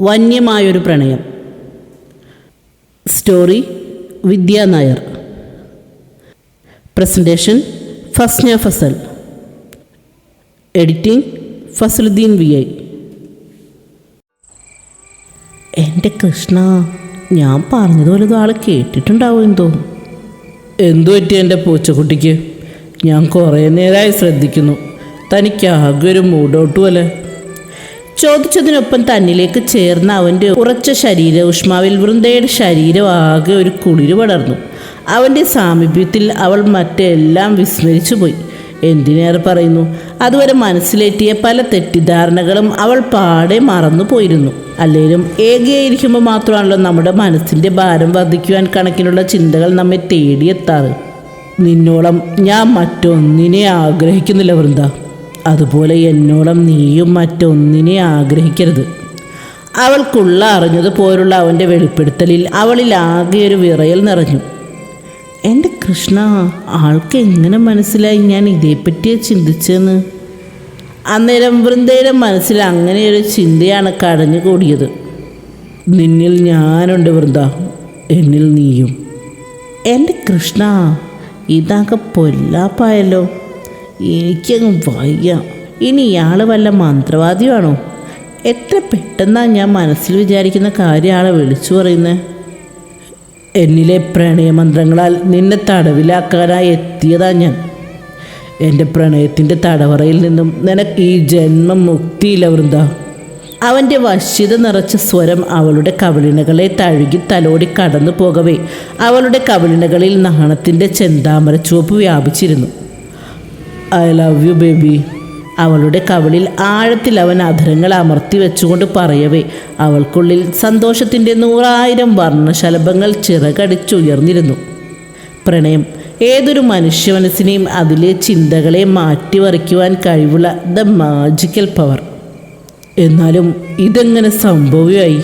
വന്യമായൊരു പ്രണയം. Story Vidya Nair. Presentation Fasna Fazal. Editing Fazaluddin V I. എന്റെ കൃഷ്ണ ഞാൻ പറഞ്ഞതുപോലെ ആൾ കേട്ടിട്ടുണ്ടാവും എന്തോ. എന്തു പറ്റി എന്റെ പൂച്ചക്കുട്ടിക്ക്? ഞാൻ കുറേ നേരമായി ശ്രദ്ധിക്കുന്നു. തനിക്കാകെ ഒരു മൂഡൗട്ട് പോലെ ചോദിച്ചതിനൊപ്പം തന്നിലേക്ക് ചേർന്ന അവന്റെ ഉറച്ച ശരീര ഊഷ്മാവിൽ വൃന്ദയുടെ ശരീരം ആകെ ഒരു കുളിര് പടർന്നു. അവന്റെ സാമീപ്യത്തിൽ അവൾ മറ്റെല്ലാം വിസ്മരിച്ചു പോയി. എന്തിനേറെ പറയുന്നു? അതുവരെ മനസ്സിലേറ്റിയ പല തെറ്റിദ്ധാരണകളും അവൾ പാടെ മറന്നു പോയിരുന്നു. അല്ലെങ്കിലും ഏകയായിരിക്കുമ്പോൾ മാത്രമാണല്ലോ നമ്മുടെ മനസ്സിന്റെ ഭാരം വർദ്ധിക്കുവാൻ കണക്കിനുള്ള ചിന്തകൾ നമ്മെ തേടിയെത്താറ്. നിന്നോളം ഞാൻ മറ്റൊന്നിനെ ആഗ്രഹിക്കുന്നില്ല വൃന്ദ. അതുപോലെ എന്നോളം നീയും മറ്റൊന്നിനെ ആഗ്രഹിക്കരുത്. അവൾക്കുള്ള അറിഞ്ഞതുപോലുള്ള അവന്റെ വെളിപ്പെടുത്തലിൽ അവളിൽ ആകെ ഒരു വിറയൽ നിറഞ്ഞു. എന്റെ കൃഷ്ണ ആൾക്ക് എങ്ങനെ മനസ്സിലായി ഞാൻ ഇതേപ്പറ്റിയാ ചിന്തിച്ചെന്ന്? അന്നേരം വൃന്ദയുടെ മനസ്സിൽ അങ്ങനെയൊരു ചിന്തയാണ് കടഞ്ഞുകൂടിയത്. നിന്നിൽ ഞാനുണ്ട് വൃന്ദ എന്നിൽ നീയും. എന്റെ കൃഷ്ണ ഇതാകെ പൊല്ലാപ്പായല്ലോ. എനിക്കങ്ങ് വയ്യ. ഇനി ഇയാൾ വല്ല മന്ത്രവാദിയാണോ എത്ര പെട്ടെന്നാണ് ഞാൻ മനസ്സിൽ വിചാരിക്കുന്ന കാര്യം ആളെ വിളിച്ചു പറയുന്നത് എന്നിലെ പ്രണയമന്ത്രങ്ങളാൽ നിന്നെ തടവിലാക്കാനായി എത്തിയതാ ഞാൻ. എന്റെ പ്രണയത്തിന്റെ തടവറയിൽ നിന്നും നിനക്ക് ഈ ജന്മം മുക്തിയില്ല വൃന്ദ. അവന്റെ വശ്യത നിറച്ച സ്വരം അവളുടെ കവിളിണകളെ തഴുകി തലോടി കടന്നു പോകവേ അവളുടെ കവിളിണകളിൽ നാണത്തിന്റെ ചെന്താമര ചുവപ്പ് വ്യാപിച്ചിരുന്നു. ഐ ലവ് യു ബേബി അവളുടെ കവളിൽ ആഴത്തിൽ അവൻ അധരങ്ങൾ അമർത്തി വെച്ചുകൊണ്ട് പറയവേ. അവൾക്കുള്ളിൽ സന്തോഷത്തിന്റെ നൂറായിരം വർണശലഭങ്ങൾ ചിറകടിച്ചുയർന്നിരുന്നു. പ്രണയം. ഏതൊരു മനുഷ്യ മനസ്സിനെയും അതിലെ ചിന്തകളെ മാറ്റിമറിക്കുവാൻ കഴിവുള്ള ദ മാജിക്കൽ പവർ എന്നാലും ഇതെങ്ങനെ സംഭവമായി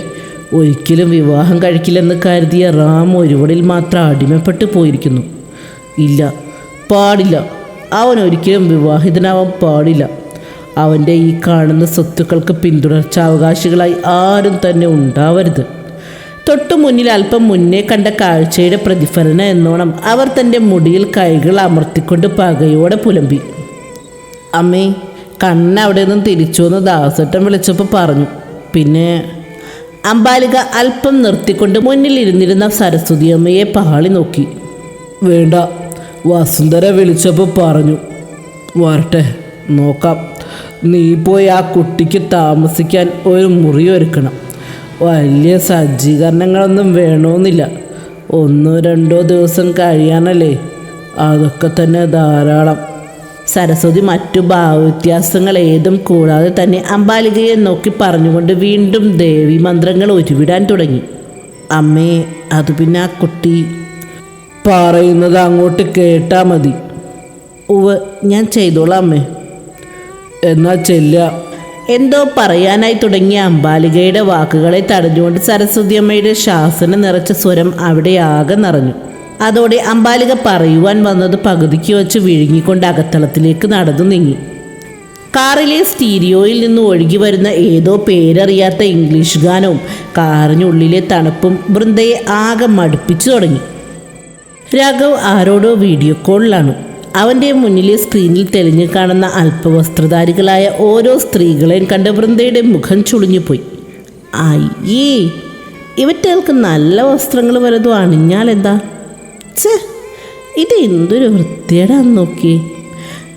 ഒരിക്കലും വിവാഹം കഴിക്കില്ലെന്ന് കരുതിയ റാം ഒരുവടിൽ മാത്രം അടിമപ്പെട്ടു പോയിരിക്കുന്നു. ഇല്ല പാടില്ല. അവൻ ഒരിക്കലും വിവാഹിതനാവാൻ പാടില്ല. അവന്റെ ഈ കാണുന്ന സ്വത്തുക്കൾക്ക് പിന്തുടർച്ച അവകാശികളായി ആരും തന്നെ ഉണ്ടാവരുത്. തൊട്ടു മുന്നിൽ അല്പം മുന്നേ കണ്ട കാഴ്ചയുടെ പ്രതിഫലനം എന്നോണം അവർ തന്റെ മുടിയിൽ കൈകൾ അമർത്തിക്കൊണ്ട് പകയോടെ പുലമ്പി. അമ്മേ കണ്ണ് അവിടെ നിന്നും തിരിച്ചു വന്ന് ദാസട്ടൻ വിളിച്ചപ്പോൾ പറഞ്ഞു. പിന്നെ അമ്പാലിക അല്പം നിർത്തിക്കൊണ്ട് മുന്നിൽ ഇരുന്നിരുന്ന സരസ്വതി അമ്മയെ പാളി നോക്കി. വേണ്ട വസുന്ധര വിളിച്ചപ്പോൾ പറഞ്ഞു വരട്ടെ നോക്കാം. നീ പോയി ആ കുട്ടിക്ക് താമസിക്കാൻ ഒരു മുറി ഒരുക്കണം. വലിയ സജ്ജീകരണങ്ങളൊന്നും വേണമെന്നില്ല ഒന്നോ രണ്ടോ ദിവസം കഴിയാനല്ലേ? അതൊക്കെ തന്നെ ധാരാളം. സരസ്വതി മറ്റു ഭാവവ്യത്യാസങ്ങൾ ഏതും കൂടാതെ തന്നെ അമ്പാലികയെ നോക്കി പറഞ്ഞുകൊണ്ട് വീണ്ടും ദേവി മന്ത്രങ്ങൾ ഒരുവിടാൻ തുടങ്ങി. അമ്മേ അത് പിന്നെ ആ കുട്ടി പറയുന്നത് അങ്ങോട്ട് കേട്ടാ മതി. ഉവ് ഞാൻ ചെയ്തോളാം അമ്മേ. എന്നാ ചെല്ല എന്തോ പറയാനായി തുടങ്ങിയ അമ്പാലികയുടെ വാക്കുകളെ തടഞ്ഞുകൊണ്ട് സരസ്വതി അമ്മയുടെ ശാസന നിറച്ച സ്വരം അവിടെ ആകെ നിറഞ്ഞു. അതോടെ അമ്പാലിക പറയുവാൻ വന്നത് പകുതിക്ക് വെച്ച് വിഴുങ്ങിക്കൊണ്ട് അകത്തളത്തിലേക്ക് നടന്നു നീങ്ങി. കാറിലെ സ്റ്റീരിയോയിൽ നിന്ന് ഒഴുകി വരുന്ന ഏതോ പേരറിയാത്ത ഇംഗ്ലീഷ് ഗാനവും കാറിനുള്ളിലെ തണുപ്പും വൃന്ദയെ ആകെ മടുപ്പിച്ചു തുടങ്ങി. രാഘവ് ആരോടോ വീഡിയോ കോളിലാണ്. അവന്റെ മുന്നിലെ സ്ക്രീനിൽ തെളിഞ്ഞു കാണുന്ന അല്പവസ്ത്രധാരികളായ ഓരോ സ്ത്രീകളെയും കണ്ട് വൃന്ദയുടെ മുഖം ചുളിഞ്ഞുപോയി അയ്യേ ഇവറ്റകൾക്ക് നല്ല വസ്ത്രങ്ങൾ വലതും അണിഞ്ഞാലെന്താ ഛേ ഇത് എന്തൊരു വൃത്തിയേടാന്ന് നോക്കിയേ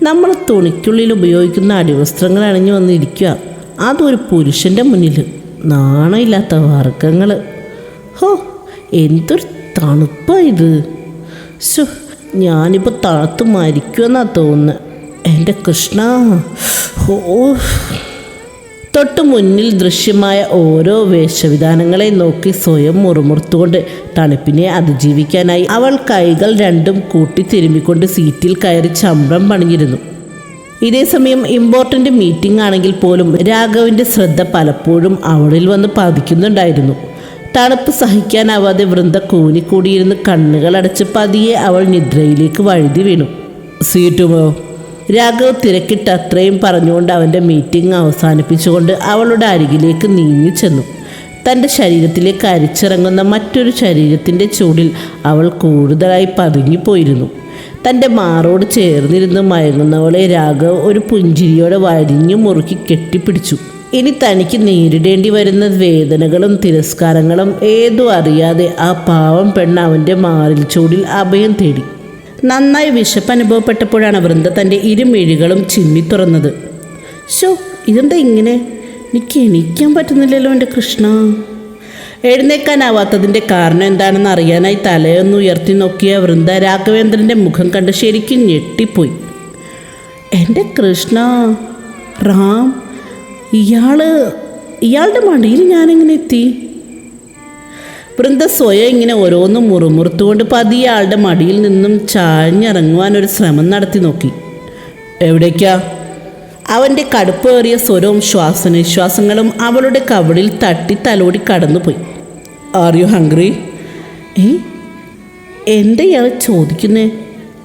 നമ്മൾ തുണിക്കുള്ളിൽ ഉപയോഗിക്കുന്ന അടിവസ്ത്രങ്ങൾ അണിഞ്ഞു വന്നിരിക്കുക. അതൊരു പുരുഷന്റെ മുന്നിൽ. നാണമില്ലാത്ത വർഗങ്ങൾ ഹോ എന്തൊരു തണുപ്പാണ് ഇത്. ശോ ഞാനിപ്പോൾ തണുത്ത് മരിക്കുമെന്നാ തോന്നുന്നത് എന്റെ കൃഷ്ണ ഓ തൊട്ടു മുന്നിൽ ദൃശ്യമായ ഓരോ വേഷവിധാനങ്ങളെ നോക്കി സ്വയം മുറുമുറുത്തുകൊണ്ട് തണുപ്പിനെ അതിജീവിക്കാനായി അവൾ കൈകൾ രണ്ടും കൂട്ടി തിരുമ്മിക്കൊണ്ട് സീറ്റിൽ കയറി ചമ്രം പണിഞ്ഞിരുന്നു. ഇതേസമയം ഇമ്പോർട്ടന്റ് മീറ്റിംഗ് ആണെങ്കിൽ പോലും രാഘവിന്റെ ശ്രദ്ധ പലപ്പോഴും അവളിൽ വന്ന് പതിക്കുന്നുണ്ടായിരുന്നു. തണുപ്പ് സഹിക്കാനാവാതെ വൃന്ദ കൂനിക്കൂടിയിരുന്ന് കണ്ണുകൾ അടച്ച് പതിയെ അവൾ നിദ്രയിലേക്ക് വഴുതി വീണു. സീറ്റുമോ? രാഘവ് തിരക്കിട്ട് അത്രയും പറഞ്ഞുകൊണ്ട് അവന്റെ മീറ്റിംഗ് അവസാനിപ്പിച്ചുകൊണ്ട് അവളുടെ അരികിലേക്ക് നീങ്ങി ചെന്നു. തന്റെ ശരീരത്തിലേക്ക് അരിച്ചിറങ്ങുന്ന മറ്റൊരു ശരീരത്തിന്റെ ചൂടിൽ അവൾ കൂടുതലായി പതുങ്ങിപ്പോയിരുന്നു. തന്റെ മാറോട് ചേർന്നിരുന്ന് മയങ്ങുന്നവളെ രാഘവ് ഒരു പുഞ്ചിരിയോടെ വരിഞ്ഞു മുറുക്കി കെട്ടിപ്പിടിച്ചു. ഇനി തനിക്ക് നേരിടേണ്ടി വരുന്ന വേദനകളും തിരസ്കാരങ്ങളും ഏതും അറിയാതെ ആ പാവം പെണ്ണ് അവന്റെ മാറിൽ ചൂടിൽ അഭയം തേടി. നന്നായി വിശപ്പ് അനുഭവപ്പെട്ടപ്പോഴാണ് വൃന്ദ തന്റെ ഇരുമിഴികളും ചിമ്മി തുറന്നത്. ഷോ ഇതെന്താ ഇങ്ങനെ? എനിക്ക് എണീക്കാൻ പറ്റുന്നില്ലല്ലോ എന്റെ കൃഷ്ണ. എഴുന്നേക്കാനാവാത്തതിന്റെ കാരണം എന്താണെന്ന് അറിയാനായി തലയൊന്ന് ഉയർത്തി നോക്കിയ വൃന്ദ രാഘവേന്ദ്രന്റെ മുഖം കണ്ട് ശരിക്കും ഞെട്ടിപ്പോയി. എന്റെ കൃഷ്ണ റാം ഇയാൾ ഇയാളുടെ മടിയിൽ ഞാനെങ്ങനെ എത്തി? വൃന്ദ സ്വയം ഇങ്ങനെ ഓരോന്നും മുറുമുറുത്തുകൊണ്ട് പതിയെ ആളുടെ മടിയിൽ നിന്നും ചാഞ്ഞിറങ്ങുവാൻ ഒരു ശ്രമം നടത്തി നോക്കി. എവിടേക്കാ? അവന്റെ കടുപ്പേറിയ സ്വരവും ശ്വാസനിശ്വാസങ്ങളും അവളുടെ കവിളിൽ തട്ടി തലോടി കടന്നുപോയി. ആർ യു ഹംഗ്രി ഏ? എന്റെ ഇയാൾ ചോദിക്കുന്നേ?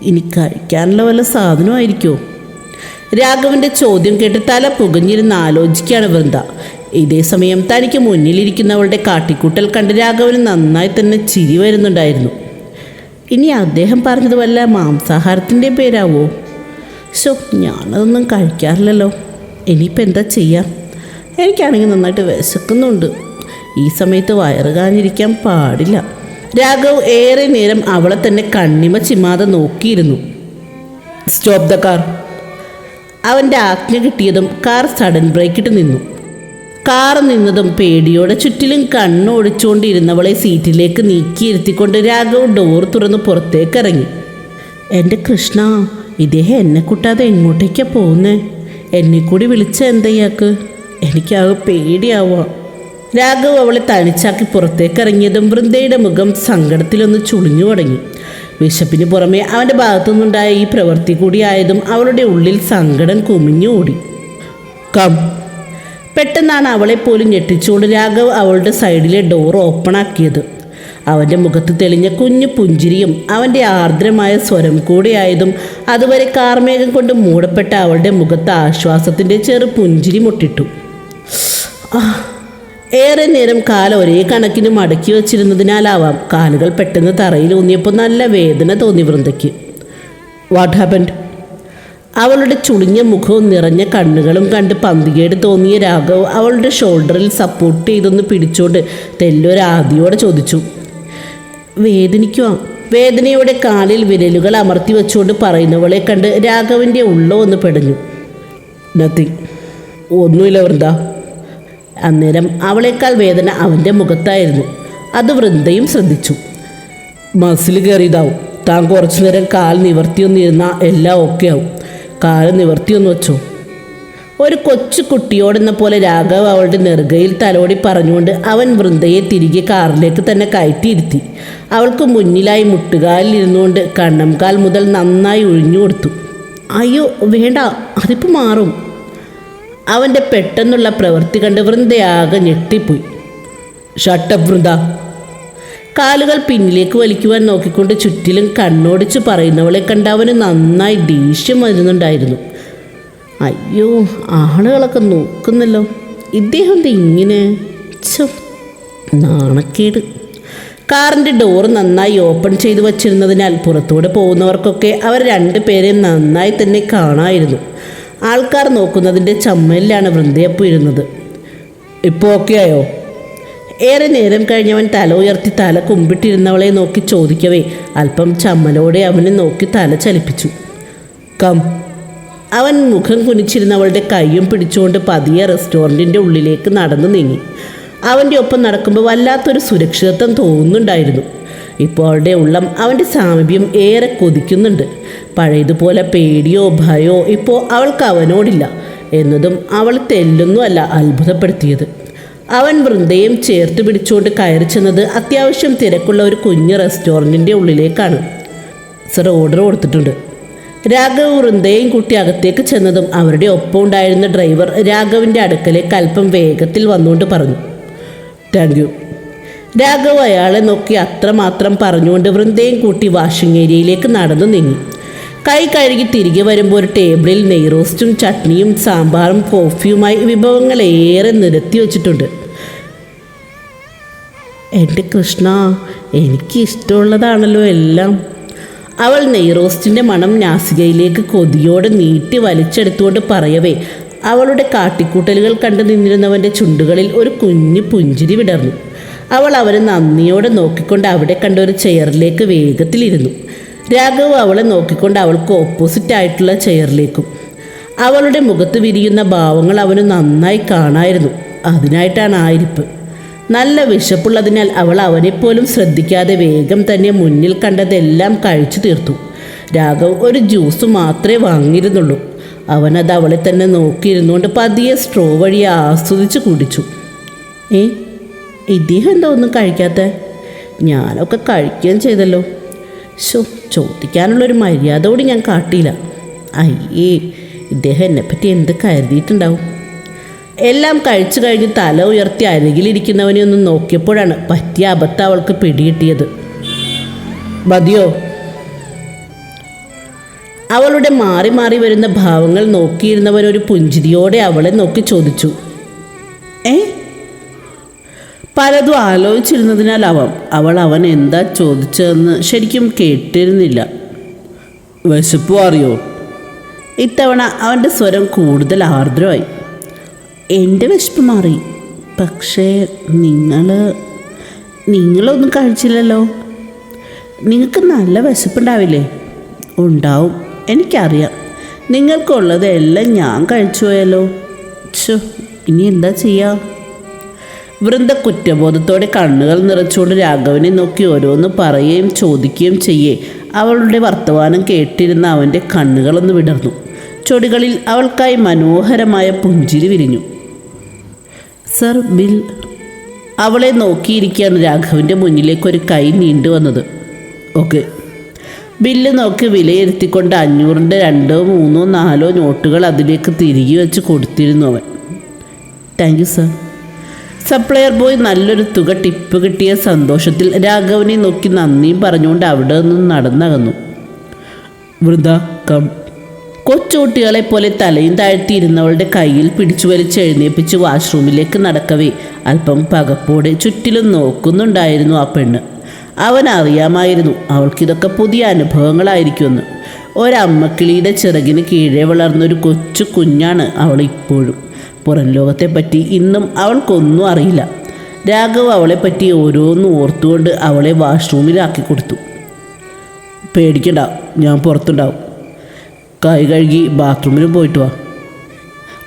ഇനി കഴിക്കാനുള്ള വല്ല സാധനമായിരിക്കുമോ രാഘവന്റെ ചോദ്യം കേട്ട് തല പുകഞ്ഞിരുന്ന് ആലോചിക്കുകയാണ് വൃന്ദ. ഇതേ സമയം തനിക്ക് മുന്നിലിരിക്കുന്നവളുടെ കാട്ടിക്കൂട്ടൽ കണ്ട് രാഘവന് നന്നായി തന്നെ ചിരി വരുന്നുണ്ടായിരുന്നു. ഇനി അദ്ദേഹം പറഞ്ഞത് വല്ല മാംസാഹാരത്തിന്റെ പേരാവോ? ഷോ ഞാനതൊന്നും കഴിക്കാറില്ലല്ലോ. ഇനിയിപ്പോൾ എന്താ ചെയ്യാം? എനിക്കാണെങ്കിൽ നന്നായിട്ട് വിശക്കുന്നുണ്ട്. ഈ സമയത്ത് വയറ് കാഞ്ഞിരിക്കാൻ പാടില്ല. രാഘവ് ഏറെ നേരം അവളെ തന്നെ കണ്ണിമ ചിമ്മാതെ നോക്കിയിരുന്നു. സ്റ്റോപ്പ് ദ കാർ അവന്റെ ആജ്ഞ കിട്ടിയതും കാർ സഡൻ ബ്രേക്കിട്ട് നിന്നു. കാർ നിന്നതും പേടിയോടെ ചുറ്റിലും കണ്ണോടിച്ചുകൊണ്ടിരുന്നവളെ സീറ്റിലേക്ക് നീക്കിയിരുത്തിക്കൊണ്ട് രാഘവ് ഡോർ തുറന്ന് പുറത്തേക്ക് ഇറങ്ങി എന്റെ കൃഷ്ണ ഇദ്ദേഹം എന്നെ കൂട്ടാതെ എങ്ങോട്ടേക്കാ പോകുന്നേ എന്നെ കൂടി വിളിച്ച എന്തയ്യാക്ക് എനിക്കാ എനിക്കാകെ പേടിയാവുക. രാഘവ് അവളെ തനിച്ചാക്കി പുറത്തേക്ക് ഇറങ്ങിയതും വൃന്ദയുടെ മുഖം സങ്കടത്തിലൊന്ന് ചുളിഞ്ഞു തുടങ്ങി. വിശപ്പിന് പുറമെ അവന്റെ ഭാഗത്തുനിന്നുണ്ടായ ഈ പ്രവൃത്തി കൂടിയായതും അവളുടെ ഉള്ളിൽ സങ്കടം കുമിഞ്ഞു ഓടി കം. പെട്ടെന്നാണ് അവളെ പോലും ഞെട്ടിച്ചുകൊണ്ട് രാഘവ് അവളുടെ സൈഡിലെ ഡോർ ഓപ്പൺ ആക്കിയത്. അവന്റെ മുഖത്ത് തെളിഞ്ഞ കുഞ്ഞു പുഞ്ചിരിയും അവന്റെ ആർദ്രമായ സ്വരം കൂടിയായതും അതുവരെ കാർമേഘം കൊണ്ട് മൂടപ്പെട്ട അവളുടെ മുഖത്ത് ആശ്വാസത്തിന്റെ ചെറു പുഞ്ചിരി മുട്ടിട്ടു. ആ, ഏറെ നേരം കാല ഒരേ കണക്കിന് മടക്കി വച്ചിരുന്നതിനാലാവാം കാലുകൾ പെട്ടെന്ന് തറയിൽ ഊന്നിയപ്പോൾ നല്ല വേദന തോന്നി വൃന്ദയ്ക്ക്. വാട്ട് ഹാപ്പൻഡ് അവളുടെ ചുളിഞ്ഞ മുഖവും നിറഞ്ഞ കണ്ണുകളും കണ്ട് പന്തികേട് തോന്നിയ രാഘവ് അവളുടെ ഷോൾഡറിൽ സപ്പോർട്ട് ചെയ്തൊന്ന് പിടിച്ചോണ്ട് തെല്ലൊരാദിയോടെ ചോദിച്ചു. വേദനിക്കുവാ. വേദനയുടെ കാലിൽ വിരലുകൾ അമർത്തി വെച്ചുകൊണ്ട് പറയുന്നവളെ കണ്ട് രാഘവിന്റെ ഉള്ളോ ഒന്ന് പെടഞ്ഞു. നത്തിങ് ഒന്നുമില്ല വൃന്ദ. അന്നേരം അവളേക്കാൾ വേദന അവന്റെ മുഖത്തായിരുന്നു. അത് വൃന്ദയും ശ്രദ്ധിച്ചു. മസിൽ കയറിയതാവും. താൻ കുറച്ചു നേരം കാൽ നിവർത്തിയൊന്നിരുന്നാൽ എല്ലാം ഓക്കെ ആവും. കാൽ നിവർത്തിയൊന്നു വെച്ചോ. ഒരു കൊച്ചു കുട്ടിയോടെന്ന പോലെ രാഘവ് അവളുടെ നെറുകയിൽ തലോടി പറഞ്ഞുകൊണ്ട് അവൻ വൃന്ദയെ തിരികെ കാറിലേക്ക് തന്നെ കയറ്റിയിരുത്തി. അവൾക്ക് മുന്നിലായി മുട്ടുകാലിൽ കണ്ണം കണ്ണംകാൽ മുതൽ നന്നായി ഒഴിഞ്ഞു കൊടുത്തു. അയ്യോ വേണ്ട. അതിപ്പോൾ മാറും. അവന്റെ പെട്ടെന്നുള്ള പ്രവൃത്തി കണ്ട് വൃന്ദയാകെ ഞെട്ടിപ്പോയി. ഷട്ടപ്പ് വൃന്ദ കാലുകൾ പിന്നിലേക്ക് വലിക്കുവാൻ നോക്കിക്കൊണ്ട് ചുറ്റിലും കണ്ണോടിച്ച് പറയുന്നവളെ കണ്ട് അവന് നന്നായി ദേഷ്യം വരുന്നുണ്ടായിരുന്നു. അയ്യോ ആളുകളൊക്കെ നോക്കുന്നല്ലോ ഇദ്ദേഹം ഇങ്ങനെ നാണക്കേട്. കാറിന്റെ ഡോർ നന്നായി ഓപ്പൺ ചെയ്തു വച്ചിരുന്നതിനാൽ പുറത്തൂടെ പോകുന്നവർക്കൊക്കെ അവർ രണ്ടുപേരെയും നന്നായി തന്നെ കാണായിരുന്നു. ആൾക്കാർ നോക്കുന്നതിന്റെ ചമ്മലിലാണ് വൃന്ദയപ്പ് ഇരുന്നത്. ഇപ്പോൾ ഓക്കെ ആയോ? ഏറെ നേരം കഴിഞ്ഞവൻ തല ഉയർത്തി തല കുമ്പിട്ടിരുന്നവളെ നോക്കി ചോദിക്കവേ അല്പം ചമ്മലോടെ അവനെ നോക്കി തല ചലിപ്പിച്ചു. കം. അവൻ മുഖം കുനിച്ചിരുന്നവളുടെ കൈയും പിടിച്ചുകൊണ്ട് പതിയെ റെസ്റ്റോറന്റിന്റെ ഉള്ളിലേക്ക് നടന്നു നീങ്ങി. അവന്റെ ഒപ്പം നടക്കുമ്പോൾ വല്ലാത്തൊരു സുരക്ഷിതത്വം തോന്നുന്നുണ്ടായിരുന്നു. ഇപ്പോൾ അവളുടെ ഉള്ളം അവന്റെ സാമീപ്യം ഏറെ കൊതിക്കുന്നുണ്ട്. പഴയതുപോലെ പേടിയോ ഭയോ ഇപ്പോൾ അവൾക്ക് അവനോടില്ല എന്നതും അവൾ തെല്ലൊന്നുമല്ല അത്ഭുതപ്പെടുത്തിയത്. അവൻ വൃന്ദയും ചേർത്ത് പിടിച്ചുകൊണ്ട് കയറി ചെന്നത് അത്യാവശ്യം തിരക്കുള്ള ഒരു കുഞ്ഞ് റെസ്റ്റോറന്റിന്റെ ഉള്ളിലേക്കാണ്. സർ ഓർഡർ കൊടുത്തിട്ടുണ്ട്. രാഘവ് വൃന്ദയും കുട്ടി അകത്തേക്ക് ചെന്നതും അവരുടെ ഒപ്പം ഉണ്ടായിരുന്ന ഡ്രൈവർ രാഘവിന്റെ അടുക്കലേക്ക് അല്പം വേഗത്തിൽ വന്നുകൊണ്ട് പറഞ്ഞു താങ്ക് യു രാഘവ് അയാളെ നോക്കി അത്രമാത്രം പറഞ്ഞുകൊണ്ട് വൃന്ദയും കൂട്ടി വാഷിംഗ് ഏരിയയിലേക്ക് നടന്നു നീങ്ങി. കൈ കഴുകി തിരികെ വരുമ്പോൾ ഒരു ടേബിളിൽ നെയ്റോസ്റ്റും ചട്നിയും സാമ്പാറും കോഫിയുമായി വിഭവങ്ങൾ ഏറെ നിരത്തി വച്ചിട്ടുണ്ട്. എന്റെ കൃഷ്ണ എനിക്ക് ഇഷ്ടമുള്ളതാണല്ലോ എല്ലാം. അവൾ നെയ്റോസ്റ്റിന്റെ മണം നാസികയിലേക്ക് കൊതിയോടെ നീട്ടി വലിച്ചെടുത്തുകൊണ്ട് പറയവേ അവളുടെ കാട്ടിക്കൂട്ടലുകൾ കണ്ടു നിന്നിരുന്നവന്റെ ചുണ്ടുകളിൽ ഒരു കുഞ്ഞു പുഞ്ചിരി വിടർന്നു. അവൾ അവരെ നന്ദിയോടെ നോക്കിക്കൊണ്ട് അവിടെ കണ്ട ഒരു ചെയറിലേക്ക് വേഗത്തിലിരുന്നു. രാഘവ് അവളെ നോക്കിക്കൊണ്ട് അവൾക്ക് ഓപ്പോസിറ്റ് ആയിട്ടുള്ള ചെയറിലേക്കും അവളുടെ മുഖത്ത് വിരിയുന്ന ഭാവങ്ങൾ അവന് നന്നായി കാണായിരുന്നു. അതിനായിട്ടാണ് ആയിരിപ്പ് നല്ല വിശപ്പുള്ളതിനാൽ അവൾ അവനെപ്പോലും ശ്രദ്ധിക്കാതെ വേഗം തന്നെ മുന്നിൽ കണ്ടതെല്ലാം കഴിച്ചു തീർത്തു. രാഘവ് ഒരു ജ്യൂസ് മാത്രമേ വാങ്ങിയിരുന്നുള്ളൂ. അവനത് അവളെ തന്നെ നോക്കിയിരുന്നുകൊണ്ട് പതിയെ സ്ട്രോ വഴി ആസ്വദിച്ച് കുടിച്ചു. ഏ ഇദ്ദേഹം എന്താ ഒന്നും കഴിക്കാത്ത? ഞാനൊക്കെ കഴിക്കുകയും ചെയ്തല്ലോ. ശോ ചോദിക്കാനുള്ളൊരു മര്യാദ കൂടി ഞാൻ കാട്ടിയില്ല. അയ്യേ ഇദ്ദേഹം എന്നെപ്പറ്റി എന്ത് കരുതിയിട്ടുണ്ടാവും? എല്ലാം കഴിച്ചു കഴിഞ്ഞ് തല ഉയർത്തി അരികിലിരിക്കുന്നവനെ ഒന്ന് നോക്കിയപ്പോഴാണ് പറ്റിയ അബദ്ധം അവൾക്ക് പിടികിട്ടിയത്. മതിയോ? അവളുടെ മാറി മാറി വരുന്ന ഭാവങ്ങൾ നോക്കിയിരുന്നവൻ ഒരു പുഞ്ചിരിയോടെ അവളെ നോക്കി ചോദിച്ചു. ഏ? പലതും ആലോചിച്ചിരുന്നതിനാലാവാം. അവൾ അവൻ എന്താ ചോദിച്ചതെന്ന് ശരിക്കും കേട്ടിരുന്നില്ല. വിശപ്പ് അറിയോ ഇത്തവണ അവന്റെ സ്വരം കൂടുതൽ ആർദ്രമായി. എന്റെ വിശപ്പ് മാറി. പക്ഷേ നിങ്ങൾ നിങ്ങളൊന്നും കഴിച്ചില്ലല്ലോ. നിങ്ങൾക്ക് നല്ല വിശപ്പുണ്ടാവില്ലേ? ഉണ്ടാവും. എനിക്കറിയാം. നിങ്ങൾക്കുള്ളതെല്ലാം ഞാൻ കഴിച്ചു പോയല്ലോ ഛോ ഇനി എന്താ ചെയ്യുക വൃന്ദ കുറ്റബോധത്തോടെ കണ്ണുകൾ നിറച്ചുകൊണ്ട് രാഘവനെ നോക്കി ഓരോന്ന് പറയുകയും ചോദിക്കുകയും ചെയ്യേ. അവളുടെ വർത്തമാനം കേട്ടിരുന്ന അവന്റെ കണ്ണുകളൊന്ന് വിടർന്നു. ചൊടികളിൽ അവൾക്കായി മനോഹരമായ പുഞ്ചിരി വിരിഞ്ഞു. സർ ബിൽ അവളെ നോക്കിയിരിക്കുകയാണ് രാഘവന്റെ മുന്നിലേക്ക് ഒരു കൈ നീണ്ടു വന്നത്. ഓക്കെ. ബില്ല് നോക്കി വിലയിരുത്തിക്കൊണ്ട് അഞ്ഞൂറിന്റെ രണ്ടോ മൂന്നോ നാലോ നോട്ടുകൾ അതിലേക്ക് തിരികെ വെച്ച് കൊടുത്തിരുന്നു അവൻ. Thank you sir. Supplier boy നല്ലൊരു തുക ടിപ്പ് കിട്ടിയ സന്തോഷത്തിൽ രാഘവനെ നോക്കി നന്ദിയും പറഞ്ഞുകൊണ്ട് അവിടെ നിന്ന് നടന്നകന്നു. വൃത കം. കൊച്ചുകുട്ടികളെ പോലെ തലയും താഴ്ത്തിയിരുന്നവളുടെ കയ്യിൽ പിടിച്ചു വലിച്ച് എഴുന്നേപ്പിച്ച് വാഷ്റൂമിലേക്ക് നടക്കവേ. അല്പം പകപ്പോടെ ചുറ്റിലും നോക്കുന്നുണ്ടായിരുന്നു ആ പെണ്ണ്. അവൻ അറിയാമായിരുന്നു അവൾക്കിതൊക്കെ പുതിയ അനുഭവങ്ങളായിരിക്കുമെന്ന്. ഒരമ്മക്കിളിയുടെ ചിറകിന് കീഴെ വളർന്നൊരു കൊച്ചു കുഞ്ഞാണ് അവൾ ഇപ്പോഴും. പുറം ലോകത്തെപ്പറ്റി ഇന്നും അവൾക്കൊന്നും അറിയില്ല. രാഘവ് അവളെപ്പറ്റി ഓരോന്നും ഓർത്തുകൊണ്ട് അവളെ വാഷ്റൂമിലാക്കി കൊടുത്തു പേടിക്കണ്ട ഞാൻ പുറത്തുണ്ടാവും. കൈ കഴുകി ബാത്റൂമിലും പോയിട്ട് വാ.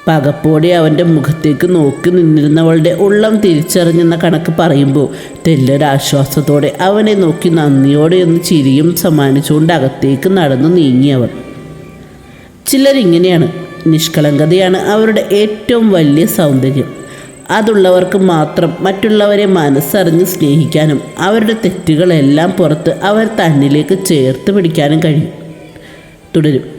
പകപ്പോടെ അവന്റെ മുഖത്തേക്ക് നോക്കി നിന്നിരുന്നവളുടെ ഉള്ളം തിരിച്ചറിഞ്ഞെന്ന കണക്ക് പറയുമ്പോൾ തെല്ലൊരാശ്വാസത്തോടെ അവനെ നോക്കി നന്ദിയോടെ ഒന്ന് ചിരിയും സമ്മാനിച്ചുകൊണ്ട് അകത്തേക്ക് നടന്നു നീങ്ങിയവർ ചിലരിങ്ങനെയാണ്. നിഷ്കളങ്കതയാണ് അവരുടെ ഏറ്റവും വലിയ സൗന്ദര്യം. അതുള്ളവർക്ക് മാത്രം മറ്റുള്ളവരെ മനസ്സറിഞ്ഞ് സ്നേഹിക്കാനും അവരുടെ തെറ്റുകളെല്ലാം പുറത്ത് അവർ തന്നിലേക്ക് ചേർത്ത് പിടിക്കാനും കഴിയും. തുടരും.